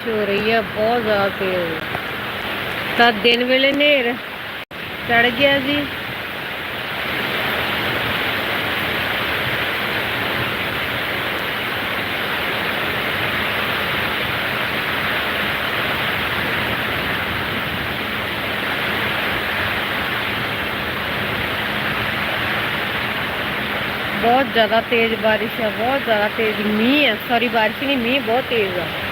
ਹੋ ਰਹੀ ਹੈ ਬਹੁਤ ਜ਼ਿਆਦਾ ਤੇਜ਼ ਤਾਂ ਦਿਨ ਵੇਲੇ ਨੇਰ ਚੜ ਗਿਆ ਜੀ ਬਹੁਤ ਜ਼ਿਆਦਾ ਤੇਜ਼ ਬਾਰਿਸ਼ ਹੈ ਬਹੁਤ ਜ਼ਿਆਦਾ ਤੇਜ਼ ਮੀਂਹ ਹੈ ਸੌਰੀ ਬਾਰਿਸ਼ ਨਹੀਂ ਮੀਂਹ ਬਹੁਤ ਤੇਜ਼ ਹੈ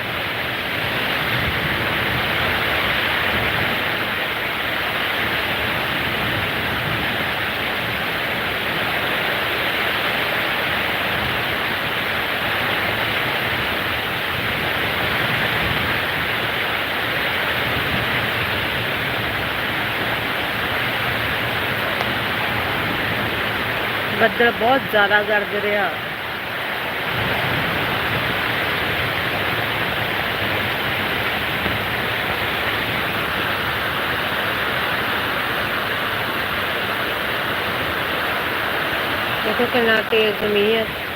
ਬੱਦਲ ਬਹੁਤ ਜ਼ਿਆਦਾ ਗਰਜ ਰਿਹਾ ਦੇਖੋ ਕਿੰਨਾ ਤੇਜ਼ ਮੀਂਹ ਹੈ।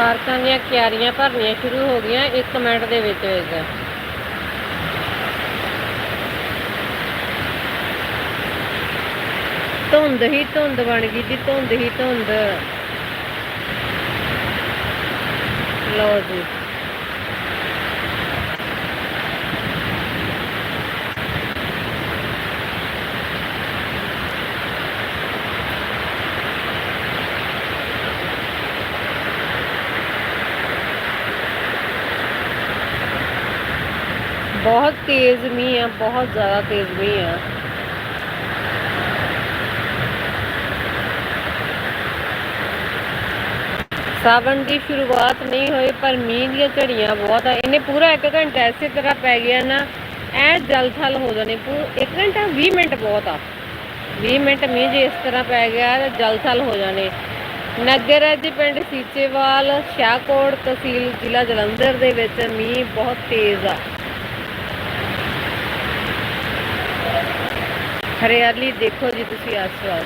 ਪਾਰਕਾਂ ਦੀਆਂ ਕਿਆਰੀਆਂ ਭਰਨੀਆਂ ਸ਼ੁਰੂ ਹੋ ਗਈਆਂ, ਇੱਕ ਮਿੰਟ ਦੇ ਵਿੱਚ ਵਿੱਚ। ਧੁੰਦ ਹੀ ਧੁੰਦ ਬਣ ਗਈ ਜੀ, ਧੁੰਦ ਹੀ ਧੁੰਦ। ਲਓ ਜੀ ਬਹੁਤ ਤੇਜ਼ ਮੀਂਹ ਆ, ਬਹੁਤ ਜ਼ਿਆਦਾ ਤੇਜ਼ ਮੀਂਹ ਆ। ਸਾਵਣ ਦੀ ਸ਼ੁਰੂਆਤ ਨਹੀਂ ਹੋਈ, ਪਰ ਮੀਂਹ ਦੀਆਂ ਝੜੀਆਂ ਬਹੁਤ ਆ। ਇਹਨੇ ਪੂਰਾ 1 ਘੰਟਾ ਇਸੇ ਤਰ੍ਹਾਂ ਪੈ ਗਿਆ ਨਾ, ਐ ਜਲ ਥਲ ਹੋ ਜਾਣੇ। ਪੂ 1 ਘੰਟਾ 20 ਮਿੰਟ ਬਹੁਤ ਆ। 20 ਮਿੰਟ ਮੀਂਹ ਜੇ ਇਸ ਤਰ੍ਹਾਂ ਪੈ ਗਿਆ, ਤਾਂ ਜਲ ਥਲ ਹੋ ਜਾਣੇ। ਨਗਰ ਹੈ ਜੀ, ਪਿੰਡ ਸੀਚੇਵਾਲ, ਸ਼ਾਹਕੋਟ ਤਹਿਸੀਲ ਜ਼ਿਲ੍ਹਾ ਜਲੰਧਰ ਦੇ ਵਿੱਚ ਮੀਂਹ ਬਹੁਤ ਤੇਜ਼ ਆ। ਹਰਿਆਲੀ ਦੇਖੋ ਜੀ ਤੁਸੀਂ ਆਸ-ਪਾਸ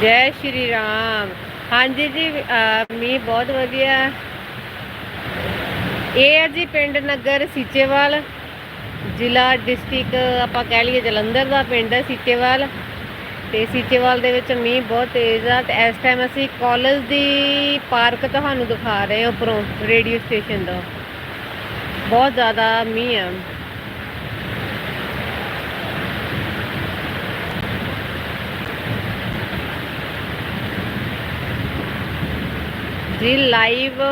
ਜੈ ਸ਼੍ਰੀ ਰਾਮ ਹਾਂਜੀ ਜੀ ਅਹ ਮੀਂਹ ਬਹੁਤ ਵਧੀਆ ਇਹ ਹੈ ਜੀ ਪਿੰਡ ਨਗਰ ਸੀਚੇਵਾਲ, ਜ਼ਿਲ੍ਹਾ ਡਿਸਟ੍ਰਿਕਟ ਆਪਾਂ ਕਹਿ ਲਈਏ ਜਲੰਧਰ ਦਾ ਪਿੰਡ ਹੈ ਸੀਚੇਵਾਲ। ਤੇ ਸੀਚੇਵਾਲ ਦੇ ਵਿੱਚ ਮੀਂਹ ਬਹੁਤ ਤੇਜ਼ ਆ ਤੇ ਇਸ ਟਾਈਮ ਅਸੀਂ ਕਾਲਜ ਦੀ ਪਾਰਕ ਤੁਹਾਨੂੰ ਦਿਖਾ ਰਹੇ ਹਾਂ ਉੱਪਰੋਂ, ਰੇਡੀਓ ਸਟੇਸ਼ਨ ਦਾ ਬਹੁਤ ਜ਼ਿਆਦਾ ਮੀਂਹ ਆ। ਜੀ ਲਾਈਵ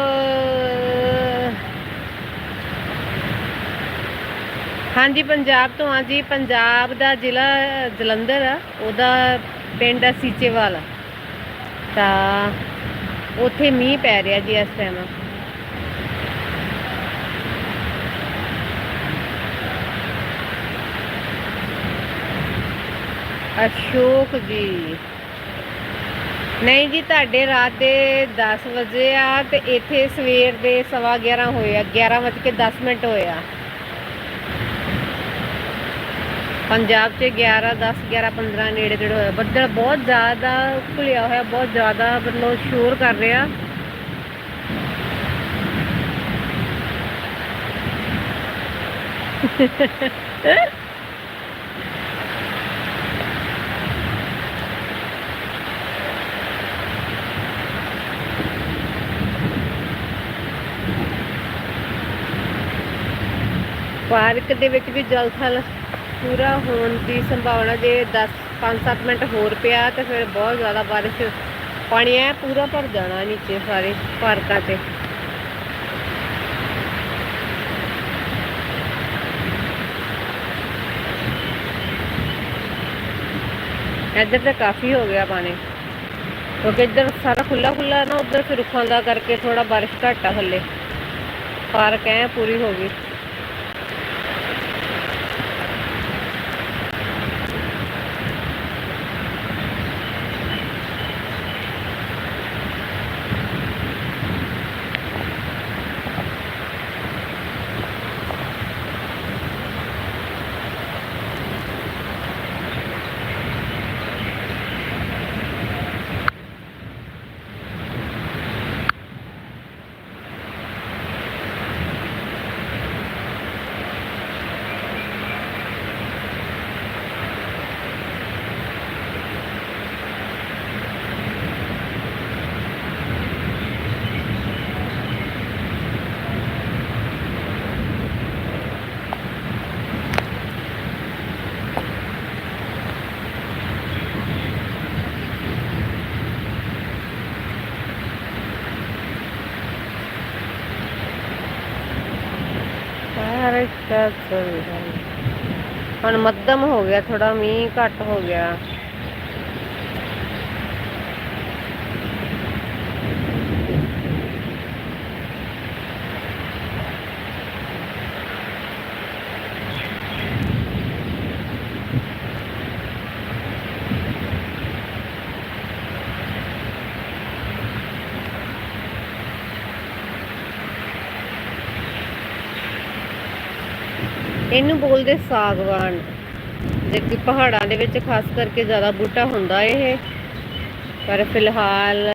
ਹਾਂਜੀ, ਪੰਜਾਬ ਤੋਂ ਆ ਜੀ, ਪੰਜਾਬ ਦਾ ਜ਼ਿਲ੍ਹਾ ਜਲੰਧਰ ਆ, ਉਹਦਾ ਪਿੰਡ ਆ ਸੀਚੇਵਾਲ। ਤਾਂ ਉੱਥੇ ਮੀਂਹ ਪੈ ਰਿਹਾ ਜੀ ਇਸ ਟਾਈਮ ਅਸ਼ੋਕ ਜੀ। ਨਹੀਂ ਜੀ, ਤੁਹਾਡੇ ਰਾਤ ਦੇ 10 ਵਜੇ ਆ ਤੇ ਇੱਥੇ ਸਵੇਰ ਦੇ 11:30 ਹੋਏ ਆ 11 ਵਜੇ ਕੇ 10 ਮਿੰਟ ਹੋਏ ਆ। ਪੰਜਾਬ 'ਚ 11 10 11 15 ਨੇੜੇ ਤੇੜੇ ਹੋਇਆ। ਬੱਦਲ ਬਹੁਤ ਜ਼ਿਆਦਾ ਘੁਲਿਆ ਹੋਇਆ, ਬਹੁਤ ਜ਼ਿਆਦਾ ਮਤਲਬ ਸ਼ੋਰ ਕਰ ਰਿਹਾ। ਪਾਰਕ ਦੇ ਵਿੱਚ ਵੀ ਜਲ ਥਲ ਪੂਰਾ ਹੋਣ ਦੀ ਸੰਭਾਵਨਾ ਜੇ 10 5-7 ਮਿੰਟ ਹੋਰ ਪਿਆ ਤੇ ਫਿਰ ਬਹੁਤ ਜ਼ਿਆਦਾ ਬਾਰਿਸ਼ ਪਾਣੀ ਐ ਪੂਰਾ ਭਰ ਜਾਣਾ ਨੀਚੇ ਸਾਰੇ ਪਾਰਕਾਂ ਤੇ। ਇੱਧਰ ਤੇ ਕਾਫੀ ਹੋ ਗਿਆ ਪਾਣੀ। ਕਿਉਂਕਿ ਇੱਧਰ ਸਾਰਾ ਖੁੱਲਾ ਖੁੱਲਾ ਨਾ, ਉੱਧਰ ਫਿਰ ਰੁੱਖਾਂ ਦਾ ਕਰਕੇ ਥੋੜਾ ਬਾਰਿਸ਼ ਘੱਟ ਆ ਥੱਲੇ ਪਾਰਕ ਐ ਪੂਰੀ ਹੋ ਗਈ। ਬਾਰਿਸ਼ ਦਾ ਚੱਲ ਹੁਣ ਮੱਧਮ ਹੋ ਗਿਆ ਥੋੜਾ ਮੀਂਹ ਘੱਟ ਹੋ ਗਿਆ। ਇਹਨੂੰ ਬੋਲਦੇ ਸਾਗਵਾਨ। ਜੇ ਕਿ ਪਹਾੜਾਂ ਦੇ ਵਿੱਚ ਖਾਸ ਕਰਕੇ ਜ਼ਿਆਦਾ ਬੂਟਾ ਹੁੰਦਾ ਇਹ। ਪਰ ਫਿਲਹਾਲ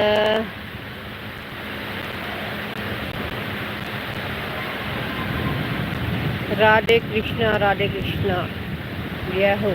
ਰਾਧੇ ਕ੍ਰਿਸ਼ਨਾ ਰਾਧੇ ਕ੍ਰਿਸ਼ਨਾ। ਜੈ ਹੋ